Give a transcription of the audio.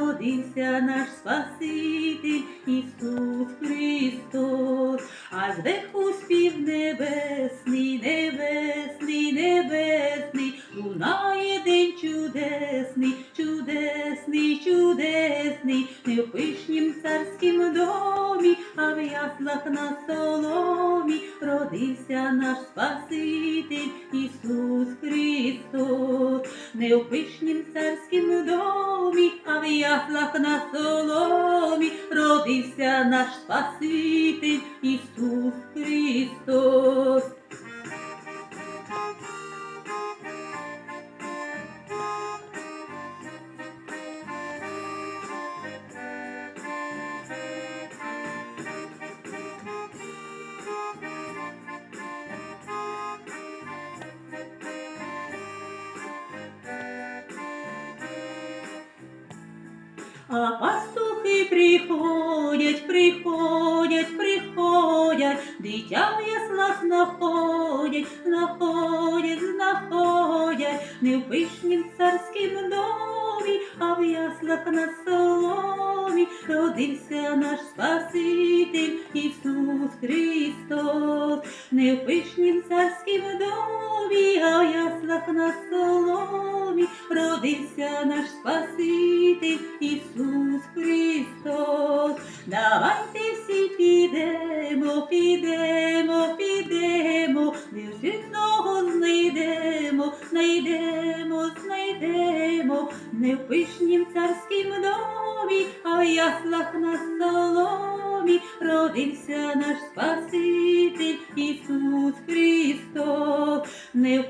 родився наш Спаситель Ісус Христос, а зверху спів небесний, небесний, небесний, лунає день чудесний, чудесний, чудесний, не в пишнім царськім домі, а в яслах на соломі родився наш Спаситель Ісус Христос, не у пишнім царськім домі, а в яслах на соломі родився наш Спаситель Ісус Христос. А пастухи приходять, приходять, приходять, дитя в яслах знаходять, знаходять, знаходять, не в пишнім царськім домі, а в яслах на соломі. Родився наш Спаситель Ісус Христос, не в пишнім царськім домі, а в яслах на соломі родився наш Спаситель Ісус Христос. Давайте всі підемо, підемо, підемо, віршного знайдемо, знайдемо, знайдемо, не в пишнім царськім домі, а в яслах на соломі родився наш Спаситель Ісус Христос, не в